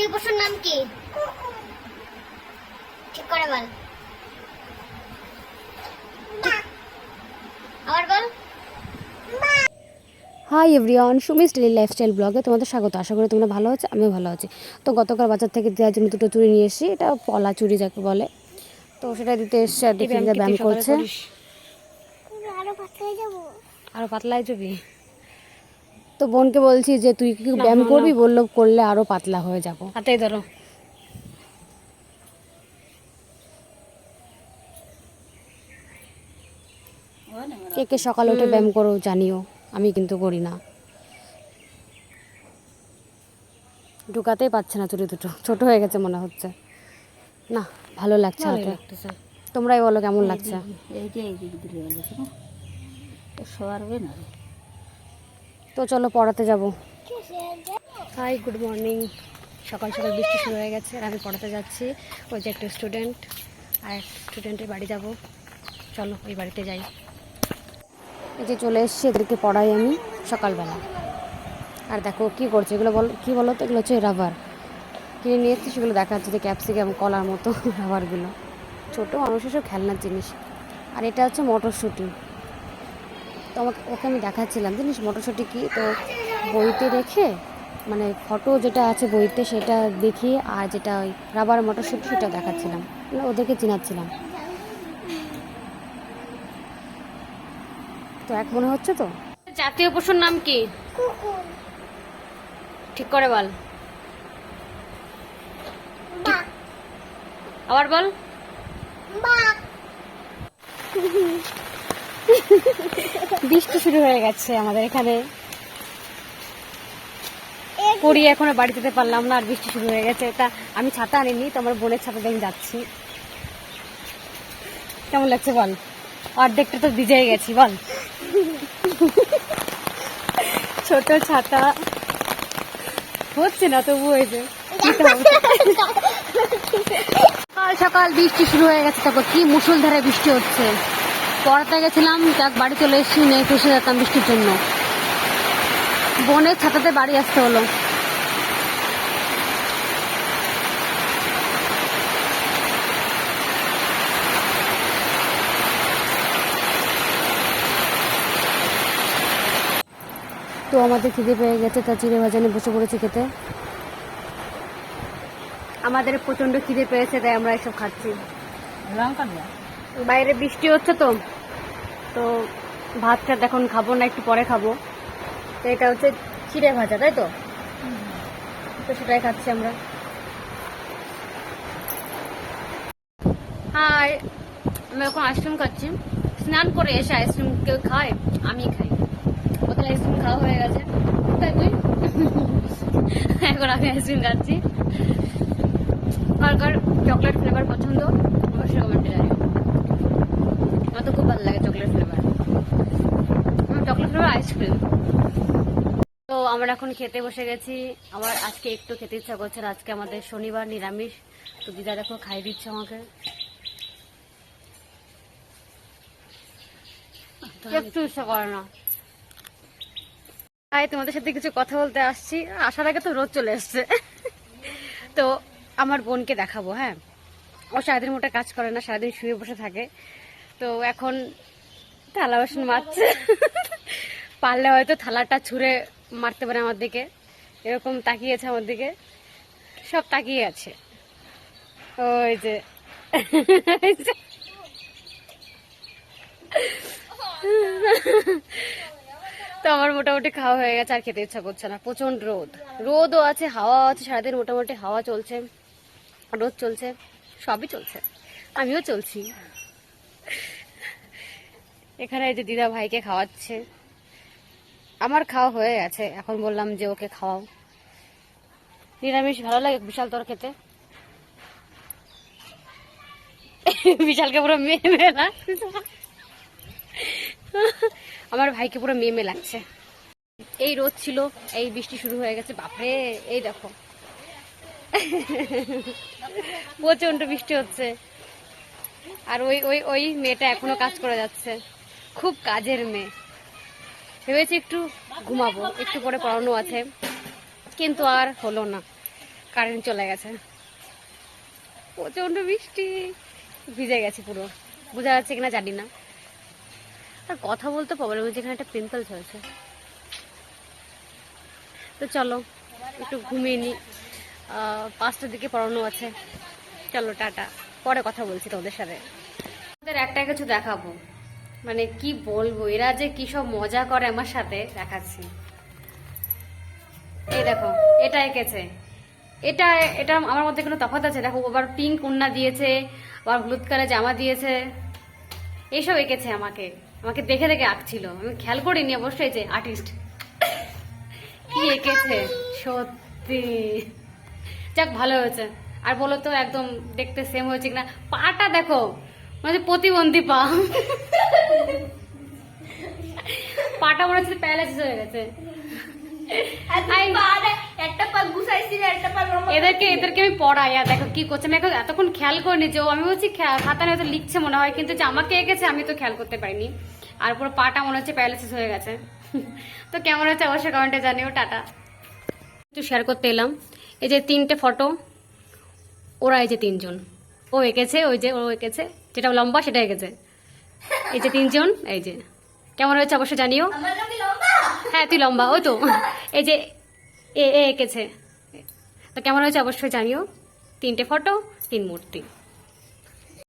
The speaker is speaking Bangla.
জাতীয় পশুর নাম কি? ঠিক করে বল। আবার বল। হাই এভরিওয়ান সুমিস ডেলি লাইফস্টাইল ব্লগে তোমাদের স্বাগত। আশা করি তোমরা ভালো আছো আমিও ভালো আছি। তো গতকাল বাজার থেকে দেওয়ার জন্য দুটো চুড়ি নিয়ে এসেছি এটা পলা চুড়ি যাকে বলে। তো সেটা দিতে এসছে আর দেখি ব্যায়াম করছে। আরও পাতলা যাব। আরও তো বোনকে বলছি যে তুই কি ব্যায়াম করবি? বলল করলে আরও পাতলা হয়ে যাব। হাতেই ধরো। কে কে সকালে উঠে ব্যায়াম করো জানিও আমি কিন্তু করি না। ঢুকাতেই পারছে না চুরি দুটো ছোট হয়ে গেছে মনে হচ্ছে। না ভালো লাগছে হাতে। তোমরাই বলো কেমন লাগছে? ভালো শোনো। না। তো চলো পড়াতে যাব। হাই গুড মর্নিং সকাল সকাল বৃষ্টি শুরু হয়ে গেছে আর আমি পড়াতে যাচ্ছি। ওই যে একটা স্টুডেন্ট আর স্টুডেন্টের বাড়ি যাব। চলো ওই বাড়িতে যাই। এই যে চলে এসছি এদেরকে পড়াই আমি সকালবেলা। আর দেখো কি করছে এগুলো বল কী বলো তো? এগুলো হচ্ছে রাবার কিনে নিয়ে এসছি সেগুলো দেখা যাচ্ছে যে ক্যাপসিকাম কলার মতো রাবারগুলো ছোটো মানুষের সব খেলনার জিনিস। আর এটা হচ্ছে মটরশুঁটি। তো আমাকে ওকে আমি দেখাচ্ছিলাম জানিস মটরশুঁটি কি? তো বইতে রেখে মানে ফটো যেটা আছে বইতে সেটা দেখিয়ে আর যেটা ওই রাবার মটরশুঁটি সেটা দেখাচ্ছিলাম। মানে ওদেরকে চিনাচ্ছিলাম। তো এক মনে হচ্ছে তো? জাতীয় পশুর নাম কি? ঠিক করে বল। আবার বল। বাঘ। বৃষ্টি শুরু হয়ে গেছে আমাদের এখানে। পড়ি এখনও বাড়ি যেতে পারলাম না আর বৃষ্টি শুরু হয়ে গেছে। তা আমি ছাতা আনিনি তো আমার বোনের ছাতা দিয়ে আমি যাচ্ছি। কেমন লাগছে বল? অর্ধেকটা তো ভিজে গেছি বল। ছোট ছাতা। হচ্ছে না তবু হয়েছে সকাল সকাল বৃষ্টি শুরু হয়ে গেছে তখন কি মুসুলধারে বৃষ্টি হচ্ছে। পড়াতে গেছিলাম, যাক, বাড়ি চলে এসেছি নিয়ে ফেসে যেতাম বৃষ্টির জন্য। বোনের ছাতাতে বাড়ি আসতে হলো। তো আমাদের খিদে পেয়ে গেছে, তা চিড়ে ভাজানে বসে পড়েছি খেতে। আমাদের প্রচণ্ড খিদে পেয়েছে, তাই আমরা এসব খাচ্ছি। লঙ্কা বাইরে বৃষ্টি হচ্ছে তো। তো ভাতটা এখন খাব না, একটু পরে খাব। তো এটা হচ্ছে চিড়ে ভাজা, তাই তো? তো সেটাই খাচ্ছি আমরা। হাই, আমি এখন আইসক্রিম খাচ্ছি। স্নান করে এসে আইসক্রিম কেউ খায়? আমি খাই। বোতল আইসক্রিম খাওয়া হয়ে গেছে। তাই তুই? এখন আমি আইসক্রিম খাচ্ছি। কার কার চকলেট ফ্লেভার পছন্দ? অবশ্যই কমেন্টে আমার তো খুব ভালো লাগে chocolate flavour chocolate flavour ice cream তো আমরা এখন খেতে বসে গেছি। আমার আজকে একটু খেতে ইচ্ছা করছে আজকে আমাদের শনিবার, নিরামিষ। তো দিদা দেখো খাই দিচ্ছে আমাকে। একটু ইচ্ছা করে না। তাই তোমাদের সাথে কিছু কথা বলতে আসছি। আসার আগে তো রোদ চলে এসছে। তো আমার বোনকে দেখাবো হ্যাঁ? ও সারাদিন মোটা কাজ করে না, সারাদিন শুয়ে বসে থাকে। তো এখন থালা বাসন মারছে পারলে হয়তো থালাটা ছুঁড়ে মারতে পারে আমার দিকে। এরকম তাকিয়েছে আমার দিকে। সব তাকিয়ে আছে। ওই যে। তো আমার মোটামুটি খাওয়া হয়ে গেছে, আর খেতে ইচ্ছা করছে না। প্রচণ্ড রোদ। রোদও আছে হাওয়া আছে, সারাদিন মোটামুটি হাওয়া চলছে, রোদ চলছে, সবই চলছে। আমিও চলছি। এখানে এই যে দিদা ভাইকে খাওয়াচ্ছে। আমার খাওয়া হয়ে গেছে। এখন বললাম যে ওকে খাওয়াও। নিরামিষ ভালো লাগে বিশাল তোর খেতে? বিশালকে পুরো মেয়ে মেয়ে আমার ভাইকে পুরো মেয়ে মেয়ে লাগছে। এই রোদ ছিল, এই বৃষ্টি শুরু হয়ে গেছে। বাপরে, এই দেখো। প্রচণ্ড বৃষ্টি হচ্ছে। আর ওই ওই ওই মেয়েটা এখনও কাজ করে যাচ্ছে। খুব কাজের মেয়ে। ভেবেছি একটু ঘুমাবো একটু পরে পড়ানো আছে। কিন্তু আর হলো না। কারেন্ট চলে গেছে। প্রচণ্ড বৃষ্টি। ভিজে গেছে পুরো। বোঝা যাচ্ছে কিনা জানি না। আর কথা বলতে প্রবলেম হচ্ছে এখানে একটা পিম্পলস হয়েছে। তো চলো একটু ঘুমিয়ে আহ, পাঁচটার দিকে পড়ানো আছে। চলো টাটা। পরে কথা বলছি তোমাদের সাথে। তোমাদের একটা কিছু দেখাবো। মানে কি বলব, এরা যে কি সব মজা করে আমার সাথে, দেখাচ্ছি। এই দেখো, এটা এঁকেছে। এটা এটা আমার মধ্যে কোনো তফাৎ আছে? দেখো, আবার পিঙ্ক উন্না দিয়েছে, আবার হলুদ কালার জামা দিয়েছে। এইসব এঁকেছে আমাকে। আমাকে দেখে দেখে আঁকছিল। আমি খেয়াল করিনি অবশ্যই যে আর্টিস্ট কি এঁকেছে? সত্যি। যাক, ভালো হয়েছে। আর বলো তো একদম দেখতে সেম হয়েছে কিনা? পাটা দেখো মানে প্রতিবন্ধী পা। পাটা মনে হচ্ছে প্যারালাইসিস হয়ে গেছে। এদেরকে এদেরকে আমি পড়াই আর দেখো কি করছে আমি এখন এতক্ষণ খেয়াল করিনি যে ও আমি বলছি খে- খাতায় হয়তো লিখছে মনে হয় কিন্তু যে আমাকে এঁকেছে আমি তো খেয়াল করতে পারিনি। আর পুরো পাটা মনে হচ্ছে প্যারালাইসিস হয়ে গেছে। তো কেমন হচ্ছে অবশ্যই কমেন্টে জানিও টাটা। একটু শেয়ার করতে এলাম। এই যে তিনটে ফটো ওরা এই যে তিনজন। ও এঁকেছে ওই যে ও এঁকেছে যেটা লম্বা সেটা এঁকেছে। এই যে তিনজন এই যে। কেমন হয়েছে অবশ্যই জানিও? হ্যাঁ তুই লম্বা ওই তো। এই যে এ এ এঁকেছে। তো কেমন হয়েছে অবশ্যই জানিও? তিনটে ফটো তিন মূর্তি।